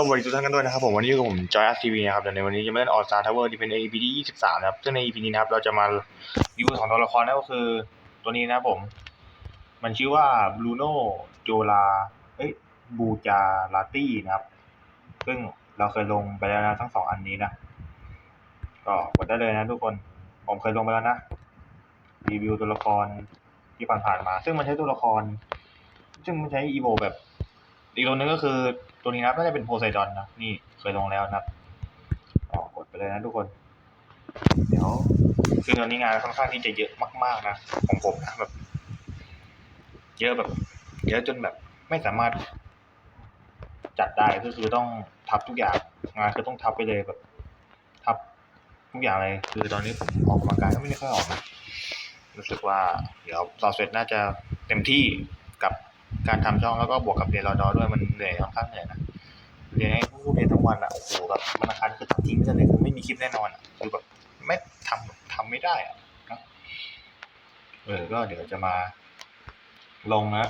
สวัสดีทุกท่านกันด้วยนะครับผมวันนี้อยู่กับผมจอยอัพทีวีนะครับแต่ในวันนี้จะมาเล่นออสตาทาวเวอร์ดีเป็น EP ที่23นะครับซึ่งใน EP นี้นะครับเราจะมารีวิวของตัวละครนั่นก็คือตัวนี้นะครับผม มันชื่อว่าบรูโน่โจลาเอ้ยบูจาลาตี้นะครับ ซึ่งเราเคยลงไปแล้วนะทั้งสองอันนี้นะก็กดได้เลยนะทุกคนผมเคยลงไปแล้วนะรีวิวตัวละครที่ผ่านๆมา ซึ่งมันใช้ตัวละคร ซึ่งมันใช้อีโวแบบอีกตัวหนึงก็คือ ตัวนี้นะครับน่าจะเป็นโพไซดอนนะนี่เคยลงแล้วนะครับก็กดไปเลยนะทุกคน เดี๋ยวคือตอนนี้งานค่อนข้างที่จะเยอะมาก ๆนะของผมนะแบบเยอะแบบ เยอะจนแบบไม่สามารถจัดได้ก็คือต้องทับทุกอย่างงานคือต้องทับไปเลยแบบ ทับทุกอย่างเลย คือตอนนี้ผมออกกำลังกายก็ไม่ได้ค่อยออกนะรู้สึกว่า เดี๋ยวสอบเสร็จน่าจะเต็มที่กับ การทำช่องแล้วก็บวกกับเรียนรอดอด้วยมันเหนื่อยค่อนข้างเหนื่อยนะเรียนให้ผู้เรียนทั้งวันอะโอ้โหแบบมันอาคารคือทำทิ้งไม่ได้เลยคือไม่มีคลิปแน่นอนอะคือแบบไม่ทำทำไม่ได้อะนะเออก็เดี๋ยวจะมาลงนะ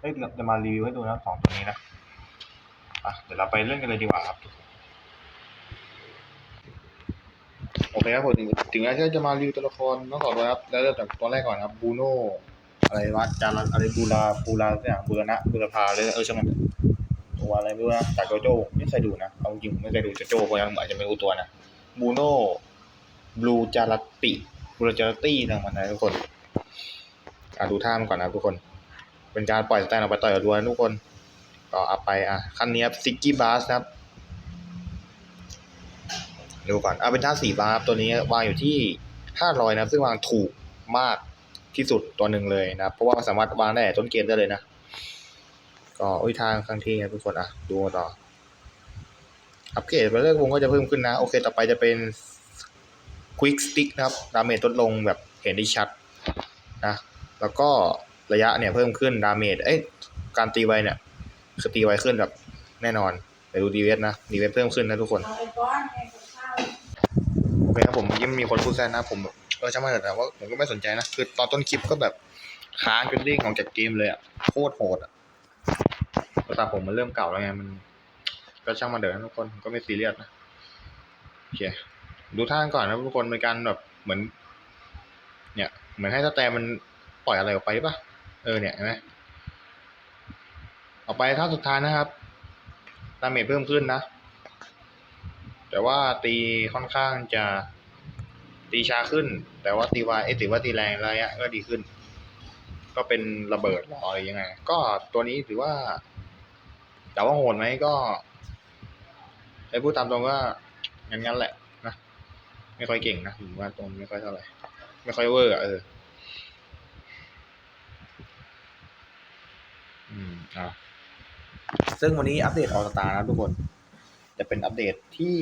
เอ้ยจะมารีวิวให้ดูนะของตัวนี้นะอะเดี๋ยวเราไปเล่นกันเลยดีกว่าครับโอเคครับผมถึงถึงแม้ที่จะมารีวิวตัวละครต้องก่อนเลยครับแล้วเริ่มจากตัวแรกก่อนครับบูโน่ อะไรวะจารันอะไรบูราบูราสักอย่งบูรณะบูรพาเลยเออช่างมันตัวอะไรไม่รู้นะจากโจโจ้ไม่เคยดูนะเอาจริงไม่เคยดูโจโจ้เพราะงั้นอาจจะไม่รู้ตัวนะบูโน่บลูจารัตติบลูจารัตตี้ทางมันนะทุกคนอะดูท่ามันก่อนนะทุกคน เป็นการปล่อยสแตนออกไปต่อยกับรัวนทุกคนก็เอาไปอะขั้นนี้ครับซิกกี้บาสนะครับดูก่อนเอาเป็นท่าสี่บาร์ตัวนี้วางอยู่ที่ห้าร้อยนะซึ่งวางถูกมาก ที่สุดตัวหนึ่งเลยนะเพราะว่าสามารถวางได้ต้นเกมได้เลยนะ ก็อุ้ยทางข้งที่ครับทุกคนอะดูต่อ อัปเกรดไปเรื่อยวงก็จะเพิ่มขึ้นนะ โอเค ต่อไปจะเป็น Quick Stick นะครับดาเมจลดลงแบบเห็นได้ชัดนะแล้วก็ระยะเนี่ยเพิ่มขึ้นดาเมจเอ้ยการตีไวเนี่ยคือตีไวขึ้นแบบแน่นอนไปดูดีเวสนะดีเวสเพิ่มขึ้นนะทุกคนเอาไอ้ก้อนไอ้กับข้าวโอเคครับผมยิ่งมีคนพูดแซนนะผมแบบ ออช่างมันเถอะแต่ว่าผมก็ไม่สนใจนะ คือตอนต้นคลิปก็แบบค้างจนเด้งออกจากเกมเลยอะโคตรโหดอะแต่ผมมันเริ่มเก่าแล้วไงมัน ก็ช่างมันเถอะทุกคนก็ไม่ซีเรียสนะโอเคดูท่ากันก่อนนะทุกคนเป็นการแบบเหมือน เนี่ย เหมือนให้สแตมมันปล่อยอะไรออกไปปะเออเนี่ยเห็นไหมออกไปท่าสุดท้ายนะครับดาเมจเพิ่มขึ้นนะ แต่ว่าตีค่อนข้างจะ ตีช้าขึ้น แต่ว่าตีไวเอ้ยถือว่าตีแรงระยะก็ดีขึ้น ก็เป็นระเบิดหรออะไรยังไง ก็ตัวนี้ถือว่า แต่ว่าโหดไหมก็ไอ้พูดตามตรงก็งั้นงั้นแหละนะไม่ค่อยเก่งนะถือว่าตรงไม่ค่อยเท่าไหร่ไม่ค่อยเวอร์อะเอออืมอะซึ่งวันนี้อัปเดตออสตานะทุกคน จะเป็นอัปเดตที่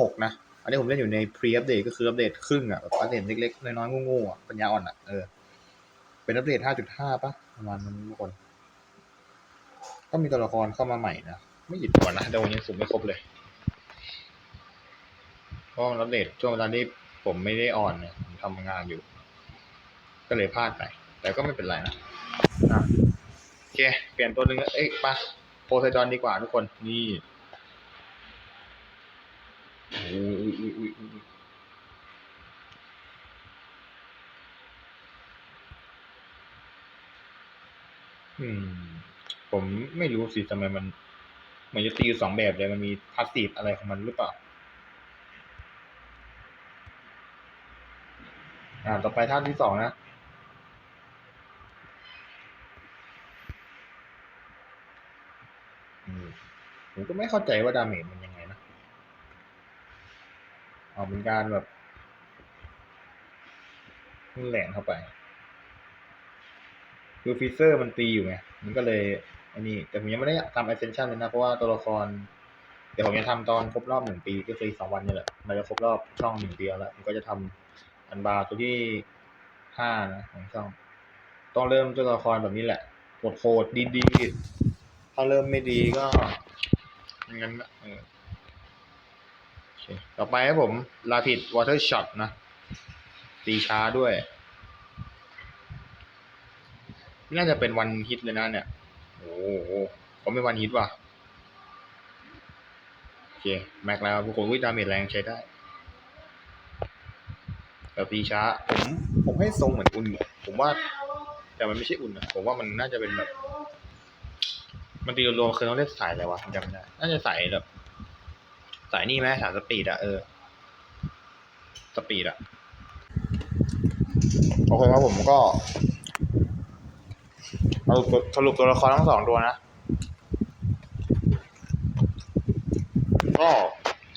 หกนะ นนี้ผมเล่นอยู่ในพรีอัปเดตก็คืออัปเดตครึ่งอะแบบอัปเดตเล็กๆ น้อยๆโง่ๆอะปัญญาอ่อนอะเออเป็นอัปเดต 5.5 ป่ะประมาณนั้นทุกคน ก็มีตัวละครเข้ามาใหม่นะ ไม่หยิบก่อนนะเดี๋ยววันนี้สุ่มไม่ครบเลยเพราะอัปเดตช่วงเวลาที่ผมไม่ได้อ่อนเนี่ยผมทำงานอยู่ ก็เลยพลาดไป แต่ก็ไม่เป็นไรนะโอเค เปลี่ยนตัวหนึ่งเอ้ยปะโพไซดอนดีกว่าทุกคนนี่ อืม ผมไม่รู้สิทำไมมันเหมือนจะตีอยู่สองแบบเลยมันมีพาสซีฟอะไรของมันหรือเปล่า อ่า ต่อไปท่าที่สองนะอืมผมก็ไม่เข้าใจว่าดาเมจมันยัง เอาเป็นการแบบแหลงเข้าไป คือฟีเซอร์มันตีอยู่ไง มันก็เลยอันนี้ แต่ผมยังไม่ได้ทำ ascension เลยนะ เพราะว่าตัวละครเดี๋ยวผมจะทำตอนครบรอบหนึ่งปีก็คือสองวันนี่แหละ มันจะครบรอบช่องหนึ่งปีแล้วผมก็จะทำอันบาร์ตัวที่ห้านะของช่อง ต้องเริ่มตัวละครแบบนี้แหละโหดโหดดีดีๆ ถ้าเริ่มไม่ดีก็งั้นนะเออ ต่อไปครับผมลาพิดวอเตอร์ช็อตนะ ตีช้าด้วย น่าจะเป็นวันฮิตเลยนะเนี่ย โอ้โหผมเป็นวันฮิตว่ะแม็กแล้วทุกคนวิดาเมจแรงใช้ได้แต่ตีช้า ผมผมให้ทรงเหมือนอุ่น ผมว่า แต่มันไม่ใช่อุ่นอะผมว่ามันน่าจะเป็นแบบ มันตีรวมๆคือต้องเล่นสายอะไรวะจำไม่ได้ น่าจะสายแบบ สายนี่ไหมสายสปีดอะเออ สปีดอะโอเคครับผมก็สรุปสรุปตัวละครทั้งสองตัวนะ ก็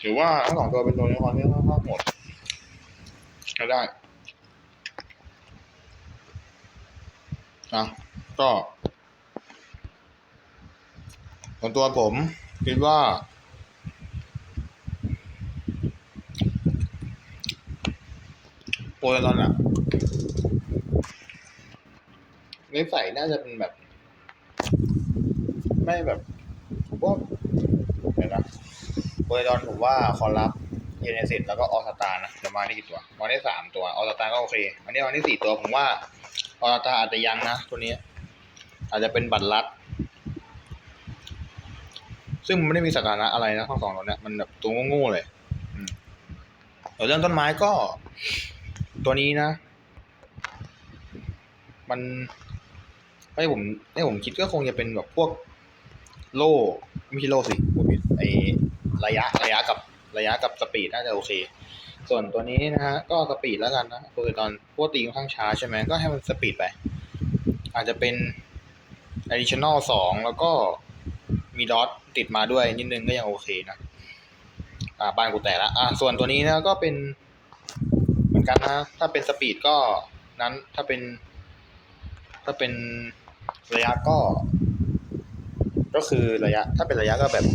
ถือว่าทั้งสองตัวเป็นตัวละครที่ค่อนข้างโหดใช้ได้นะก็ส่วนตัวผมคิดว่า โปรตอนอะนใส่น่าจะเป็นแบบ ไม่แบบผมว่าเดี๋ยวนะโปรตอนผมว่าคอรับ เยเนซิสแล้วก็ออสตานะจะมาได้กี่ตัวมาได้สามตัว ออสตาก็โอเค อันนี้มาได้สี่ตัวผมว่า ออสตาอาจจะยังนะ ตัวนี้ อาจจะเป็นบัตรลัด ซึ่งมันไม่ได้มีสถานะอะไรนะทั้งสองตัวเนี้ยมันแบบตัวโง่ๆเลยเรื่องต้นไม้ก็ ตัวนี้นะ มันให้ผมให้ผมคิดก็คงจะเป็นแบบพวกโล่ไม่ใช่โล่สิผมผิดไอระยะระยะกับระยะกับสปีดน่าจะโอเค ส่วนตัวนี้นะฮะก็สปีดแล้วกันนะคือตอนพวกตีค่อนข้างช้าใช่ไหมก็ให้มันสปีดไป อาจจะเป็น additional สองแล้วก็มีดอทติดมาด้วยนิดนึงก็ยังโอเคนะ อ่าบ้านกูแตกละอ่าส่วนตัวนี้นะก็เป็น มือนกันนะ ถ้าเป็นสปีดก็นั้นถ้าเป็น ถ้าเป็นระยะก็ ก็คือระยะ ถ้าเป็นระยะก็แบบ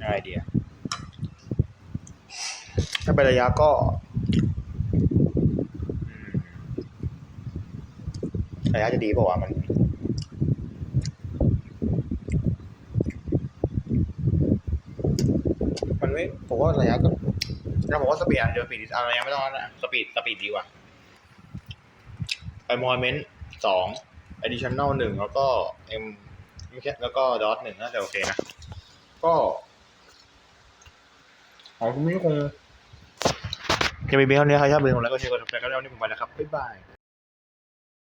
ยังไงดีอะถ้าเป็นระยะก็ระยะจะดีเปล่าวะมันมันไม่ผมว่าระยะก็ ถ้าผมว่าสปีดอะเดี๋ยวสปีดอะไรยังไม่ต้องนะสปีดสปีดดีกว่าไปมอยเมนต์สอง additional หนึ่งแล้วก็เอ็มไม่ใช่แล้วก็ดอทหนึ่งน่าจะโอเคนะ ก็ของคุณนี่คงจะมีเพียเท่านี้ใครชอบเป็นของแล้วก็เชียร์กันไปก็แล้วนี่ผมไปแล้วครับ บ๊ายบาย